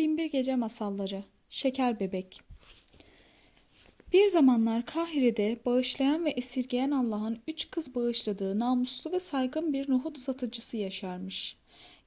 Binbir Gece Masalları Şeker Bebek Bir zamanlar Kahire'de bağışlayan ve esirgeyen Allah'ın üç kız bağışladığı namuslu ve saygın bir nohut satıcısı yaşarmış.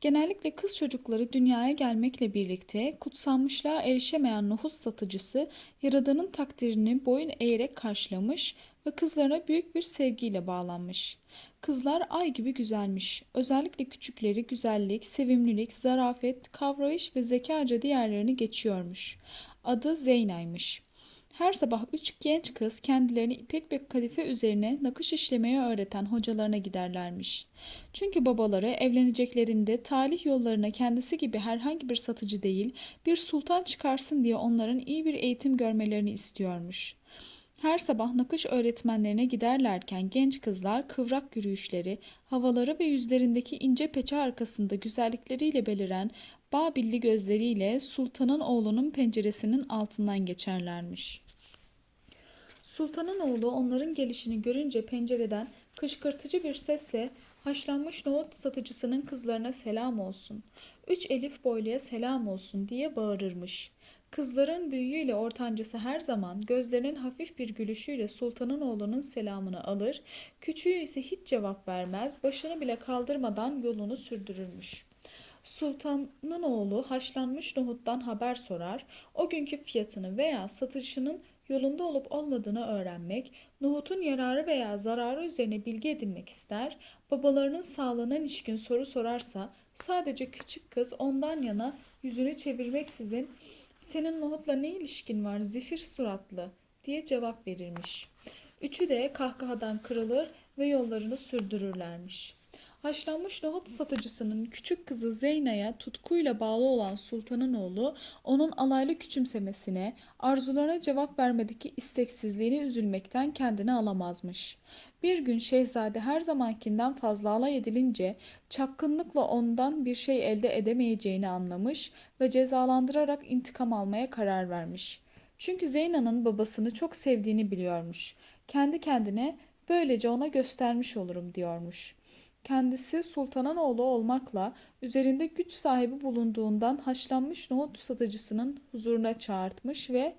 Genellikle kız çocukları dünyaya gelmekle birlikte kutsanmışlığa erişemeyen nohut satıcısı Yaradan'ın takdirini boyun eğerek karşılamış ve kızlarına büyük bir sevgiyle bağlanmış. Kızlar ay gibi güzelmiş. Özellikle küçükleri güzellik, sevimlilik, zarafet, kavrayış ve zekaca diğerlerini geçiyormuş. Adı Zeyna'ymış. Her sabah üç genç kız kendilerini ipek ve kadife üzerine nakış işlemeyi öğreten hocalarına giderlermiş. Çünkü babaları evleneceklerinde talih yollarına kendisi gibi herhangi bir satıcı değil, bir sultan çıkarsın diye onların iyi bir eğitim görmelerini istiyormuş. Her sabah nakış öğretmenlerine giderlerken genç kızlar kıvrak yürüyüşleri, havaları ve yüzlerindeki ince peçe arkasında güzellikleriyle beliren Babilli gözleriyle sultanın oğlunun penceresinin altından geçerlermiş. Sultanın oğlu onların gelişini görünce pencereden kışkırtıcı bir sesle haşlanmış nohut satıcısının kızlarına selam olsun, üç elif boyluya selam olsun diye bağırırmış. Kızların büyüğüyle ortancası her zaman gözlerinin hafif bir gülüşüyle sultanın oğlunun selamını alır, küçüğü ise hiç cevap vermez, başını bile kaldırmadan yolunu sürdürürmüş. Sultanın oğlu haşlanmış nohuttan haber sorar, o günkü fiyatını veya satışının yolunda olup olmadığını öğrenmek, nohutun yararı veya zararı üzerine bilgi edinmek ister, babalarının sağlığına ilişkin soru sorarsa sadece küçük kız ondan yana yüzünü çevirmeksizin senin nohutla ne ilişkin var zifir suratlı diye cevap verirmiş. Üçü de kahkahadan kırılır ve yollarını sürdürürlermiş. Haşlanmış nohut satıcısının küçük kızı Zeyna'ya tutkuyla bağlı olan sultanın oğlu onun alaylı küçümsemesine, arzularına cevap vermedeki isteksizliğine üzülmekten kendini alamazmış. Bir gün şehzade her zamankinden fazla alay edilince çapkınlıkla ondan bir şey elde edemeyeceğini anlamış ve cezalandırarak intikam almaya karar vermiş. Çünkü Zeyna'nın babasını çok sevdiğini biliyormuş. Kendi kendine böylece ona göstermiş olurum diyormuş. Kendisi sultanın oğlu olmakla üzerinde güç sahibi bulunduğundan haşlanmış nohut satıcısının huzuruna çağırtmış ve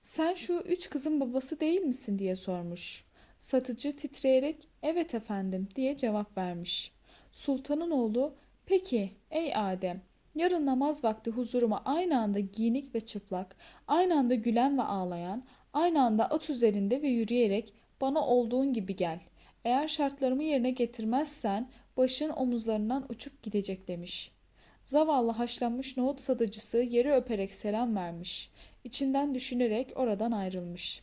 sen şu üç kızın babası değil misin diye sormuş. Satıcı titreyerek evet efendim diye cevap vermiş. Sultanın oğlu peki ey Adem yarın namaz vakti huzuruma aynı anda giyinik ve çıplak, aynı anda gülen ve ağlayan, aynı anda at üzerinde ve yürüyerek bana olduğun gibi gel. Eğer şartlarımı yerine getirmezsen başın omuzlarından uçup gidecek demiş. Zavallı haşlanmış nohut satıcısı yeri öperek selam vermiş. İçinden düşünerek oradan ayrılmış.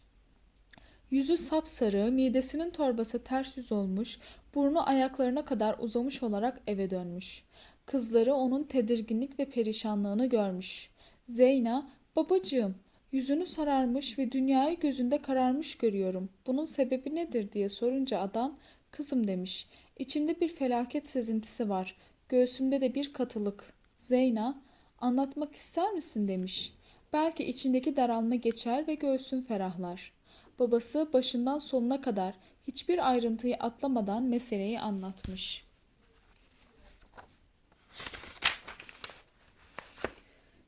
Yüzü sapsarı, midesinin torbası ters yüz olmuş, burnu ayaklarına kadar uzamış olarak eve dönmüş. Kızları onun tedirginlik ve perişanlığını görmüş. Zeyna, babacığım, yüzünü sararmış ve dünyayı gözünde kararmış görüyorum. Bunun sebebi nedir diye sorunca adam, kızım demiş. İçimde bir felaket sezintisi var. Göğsümde de bir katılık. Zeyna, anlatmak ister misin demiş. Belki içindeki daralma geçer ve göğsün ferahlar. Babası başından sonuna kadar hiçbir ayrıntıyı atlamadan meseleyi anlatmış.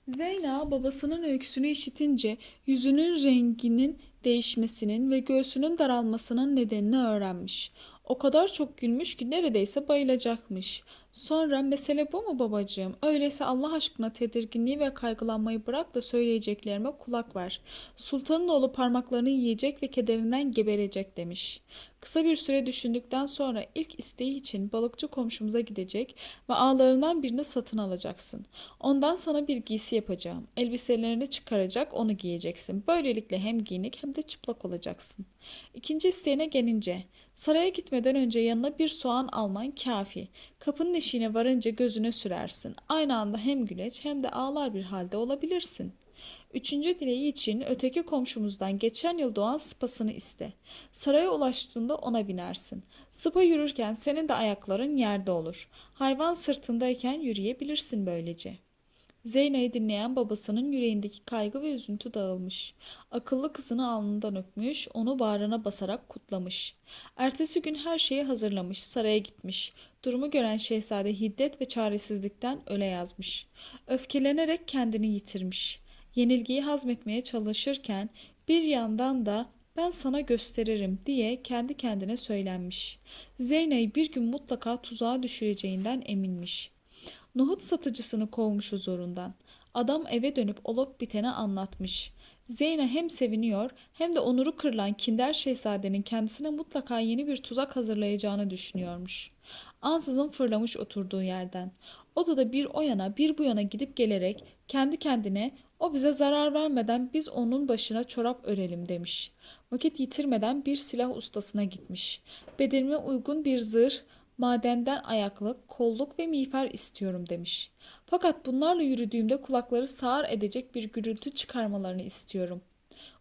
Zeyna babasının öyküsünü işitince yüzünün renginin değişmesinin ve göğsünün daralmasının nedenini öğrenmiş. O kadar çok gülmüş ki neredeyse bayılacakmış. Sonra mesele bu mu babacığım? Öyleyse Allah aşkına tedirginliği ve kaygılanmayı bırak da söyleyeceklerime kulak ver. Sultanın oğlu parmaklarını yiyecek ve kederinden geberecek demiş. Kısa bir süre düşündükten sonra ilk isteği için balıkçı komşumuza gidecek ve ağlarından birini satın alacaksın. Ondan sana bir giysi yapacağım. Elbiselerini çıkaracak onu giyeceksin. Böylelikle hem giyinik hem de çıplak olacaksın. İkinci isteğine gelince saraya gitmeden önce yanına bir soğan alman kafi. Kapının eşiğine varınca gözüne sürersin. Aynı anda hem güleç hem de ağlar bir halde olabilirsin. Üçüncü dileği için öteki komşumuzdan geçen yıl doğan sıpasını iste. Saraya ulaştığında ona binersin. Sıpa yürürken senin de ayakların yerde olur. Hayvan sırtındayken yürüyebilirsin böylece. Zeyna'yı dinleyen babasının yüreğindeki kaygı ve üzüntü dağılmış. Akıllı kızını alnından öpmüş, onu bağrına basarak kutlamış. Ertesi gün her şeyi hazırlamış, saraya gitmiş. Durumu gören şehzade hiddet ve çaresizlikten öle yazmış. Öfkelenerek kendini yitirmiş. Yenilgiyi hazmetmeye çalışırken bir yandan da ben sana gösteririm diye kendi kendine söylenmiş. Zeyna'yı bir gün mutlaka tuzağa düşüreceğinden eminmiş. Nohut satıcısını kovmuş huzurundan. Adam eve dönüp olup biteni anlatmış. Zeyna hem seviniyor hem de onuru kırılan Kinder Şehzade'nin kendisine mutlaka yeni bir tuzak hazırlayacağını düşünüyormuş. Ansızın fırlamış oturduğu yerden. Odada bir o yana bir bu yana gidip gelerek kendi kendine o bize zarar vermeden biz onun başına çorap örelim demiş. Vakit yitirmeden bir silah ustasına gitmiş. Bedenime uygun bir zırh, madenden ayaklık, kolluk ve miğfer istiyorum demiş. Fakat bunlarla yürüdüğümde kulakları sağır edecek bir gürültü çıkarmalarını istiyorum.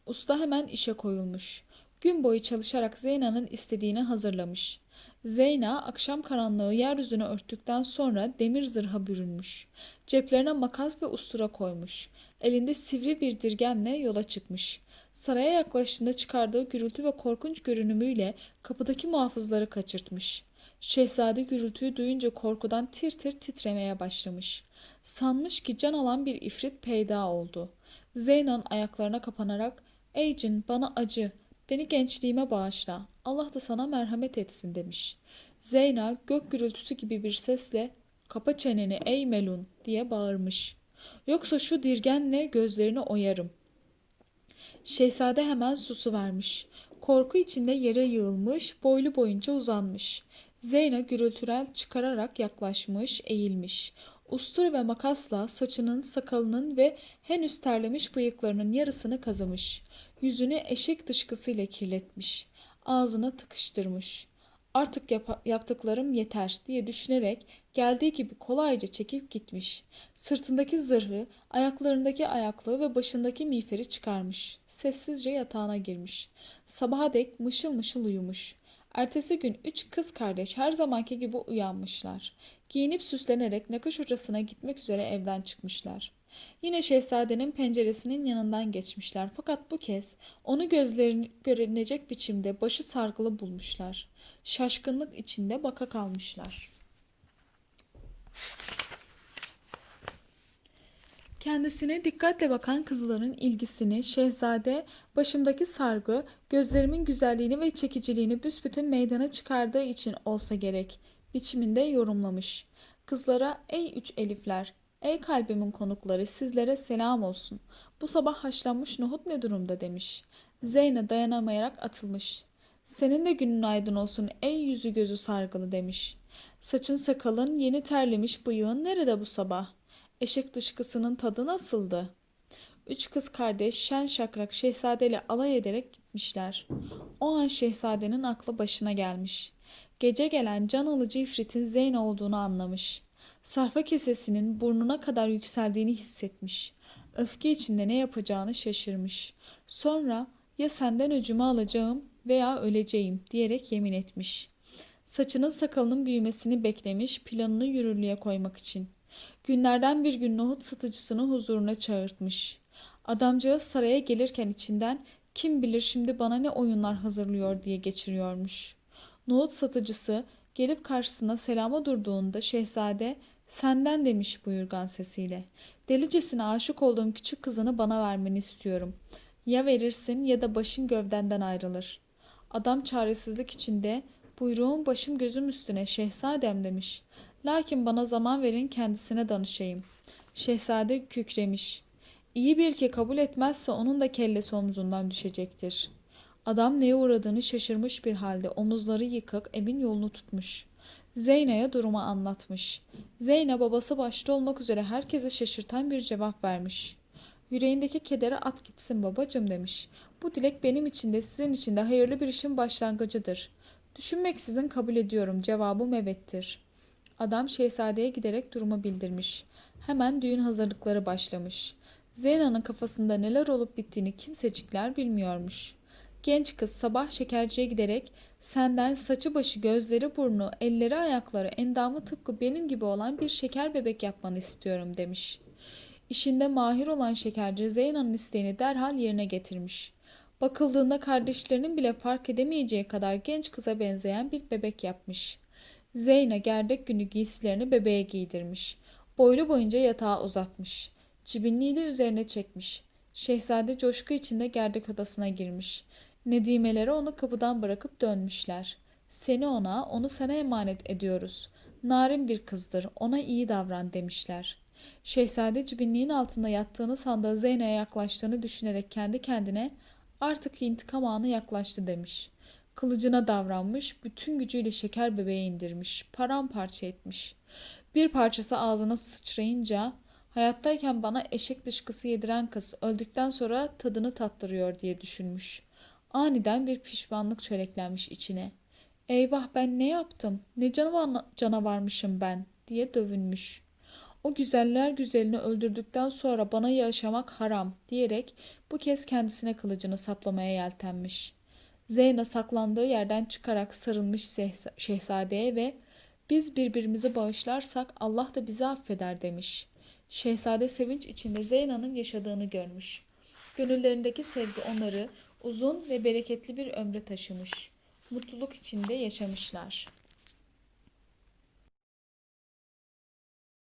Usta hemen işe koyulmuş. Gün boyu çalışarak Zeyna'nın istediğini hazırlamış. Zeyna akşam karanlığı yeryüzünü örttükten sonra demir zırha bürünmüş. Ceplerine makas ve ustura koymuş. Elinde sivri bir dirgenle yola çıkmış. Saraya yaklaştığında çıkardığı gürültü ve korkunç görünümüyle kapıdaki muhafızları kaçırtmış. Şehzade gürültüyü duyunca korkudan tir tir titremeye başlamış. Sanmış ki can alan bir ifrit peyda oldu. Zeynon ayaklarına kapanarak ''Ey cin bana acı, beni gençliğime bağışla, Allah da sana merhamet etsin.'' demiş. Zeyna gök gürültüsü gibi bir sesle ''Kapa çeneni ey melun'' diye bağırmış. ''Yoksa şu dirgenle gözlerini oyarım.'' Şehzade hemen susu vermiş. Korku içinde yere yığılmış, boylu boyunca uzanmış. Zeyna gürültüler çıkararak yaklaşmış, eğilmiş. Ustur ve makasla saçının, sakalının ve henüz terlemiş bıyıklarının yarısını kazımış. Yüzünü eşek dışkısıyla kirletmiş. Ağzına tıkıştırmış. Artık yap- yaptıklarım yeter diye düşünerek geldiği gibi kolayca çekip gitmiş. Sırtındaki zırhı, ayaklarındaki ayaklığı ve başındaki miğferi çıkarmış. Sessizce yatağına girmiş. Sabaha dek mışıl mışıl uyumuş. Ertesi gün üç kız kardeş her zamanki gibi uyanmışlar. Giyinip süslenerek nakış hocasına gitmek üzere evden çıkmışlar. Yine şehzadenin penceresinin yanından geçmişler fakat bu kez onu gözlerini görünecek biçimde başı sargılı bulmuşlar. Şaşkınlık içinde baka kalmışlar. Kendisine dikkatle bakan kızların ilgisini şehzade başımdaki sargı gözlerimin güzelliğini ve çekiciliğini büsbütün meydana çıkardığı için olsa gerek biçiminde yorumlamış. Kızlara ey üç elifler, ey kalbimin konukları sizlere selam olsun. Bu sabah haşlanmış nohut ne durumda demiş. Zeyne dayanamayarak atılmış. Senin de günün aydın olsun ey yüzü gözü sargılı demiş. Saçın sakalın yeni terlemiş bıyığın nerede bu sabah? Eşek dışkısının tadı nasıldı? Üç kız kardeş şen şakrak şehzadeyle alay ederek gitmişler. O an şehzadenin aklı başına gelmiş. Gece gelen can alıcı ifritin Zeyn olduğunu anlamış. Sarfa kesesinin burnuna kadar yükseldiğini hissetmiş. Öfke içinde ne yapacağını şaşırmış. Sonra ya senden öcümü alacağım veya öleceğim diyerek yemin etmiş. Saçının sakalının büyümesini beklemiş planını yürürlüğe koymak için. Günlerden bir gün nohut satıcısını huzuruna çağırtmış. Adamcağız saraya gelirken içinden kim bilir şimdi bana ne oyunlar hazırlıyor diye geçiriyormuş. Nohut satıcısı gelip karşısına selama durduğunda şehzade senden demiş buyurgan sesiyle. Delicesine aşık olduğum küçük kızını bana vermeni istiyorum. Ya verirsin ya da başın gövdenden ayrılır. Adam çaresizlik içinde buyruğum başım gözüm üstüne şehzadem demiş. Lakin bana zaman verin kendisine danışayım. Şehzade kükremiş. İyi bil ki kabul etmezse onun da kellesi omzundan düşecektir. Adam neye uğradığını şaşırmış bir halde omuzları yıkık evin yolunu tutmuş. Zeyna'ya durumu anlatmış. Zeyna babası başta olmak üzere herkesi şaşırtan bir cevap vermiş. Yüreğindeki kedere at gitsin babacım demiş. Bu dilek benim için de sizin için de hayırlı bir işin başlangıcıdır. Düşünmeksizin kabul ediyorum cevabım evettir.'' Adam şehzadeye giderek durumu bildirmiş. Hemen düğün hazırlıkları başlamış. Zeyna'nın kafasında neler olup bittiğini kimsecikler bilmiyormuş. Genç kız sabah şekerciye giderek senden saçı başı gözleri burnu elleri ayakları endamı tıpkı benim gibi olan bir şeker bebek yapmanı istiyorum demiş. İşinde mahir olan şekerci Zeyna'nın isteğini derhal yerine getirmiş. Bakıldığında kardeşlerinin bile fark edemeyeceği kadar genç kıza benzeyen bir bebek yapmış. Zeyna gerdek günü giysilerini bebeğe giydirmiş. Boylu boyunca yatağa uzatmış. Cibinliği de üzerine çekmiş. Şehzade coşku içinde gerdek odasına girmiş. Nedimeleri onu kapıdan bırakıp dönmüşler. Seni ona, onu sana emanet ediyoruz. Narin bir kızdır, ona iyi davran demişler. Şehzade cibinliğin altında yattığını sandığı Zeyna'ya yaklaştığını düşünerek kendi kendine artık intikam anı yaklaştı demiş. Kılıcına davranmış, bütün gücüyle şeker bebeği indirmiş, paramparça etmiş. Bir parçası ağzına sıçrayınca hayattayken bana eşek dışkısı yediren kız öldükten sonra tadını tattırıyor diye düşünmüş. Aniden bir pişmanlık çöreklenmiş içine. Eyvah ben ne yaptım? Ne canavar, canavarmışım ben diye dövünmüş. O güzeller güzelini öldürdükten sonra bana yaşamak haram diyerek bu kez kendisine kılıcını saplamaya yeltenmiş. Zeyna saklandığı yerden çıkarak sarılmış şehza- şehzadeye ve biz birbirimizi bağışlarsak Allah da bizi affeder demiş. Şehzade sevinç içinde Zeyna'nın yaşadığını görmüş. Gönüllerindeki sevgi onları uzun ve bereketli bir ömre taşımış. Mutluluk içinde yaşamışlar.